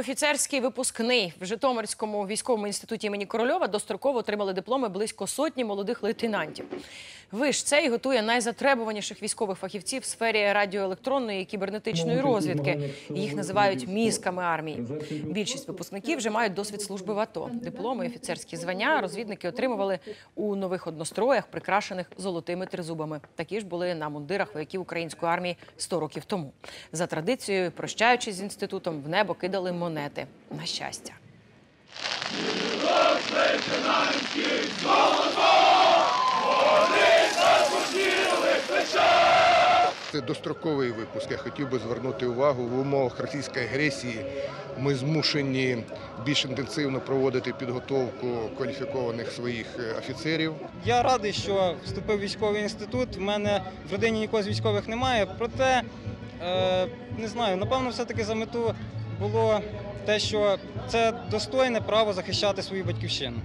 Офіцерський випускний в Житомирському військовому інституті імені Корольова достроково отримали дипломи близько сотні молодих лейтенантів. Виш цей готує найзатребуваніших військових фахівців в сфері радіоелектронної і кібернетичної розвідки. Їх називають мізками армії. Більшість випускників вже мають досвід служби в АТО. Дипломи, офіцерські звання розвідники отримували у нових одностроях, прикрашених золотими тризубами. Такі ж були на мундирах вояків української армії 100 років тому. За традицією, прощаючись з інститутом, в небо кидали монети на щастя. Це достроковий випуск. Я хотів би звернути увагу в умовах російської агресії. Ми змушені більш інтенсивно проводити підготовку кваліфікованих своїх е, офіцерів. Я радий, що вступив в військовий інститут. У мене в родині нікого з військових немає. Проте е, не знаю, напевно, все-таки за мету було те, що це достойне право захищати свою батьківщину.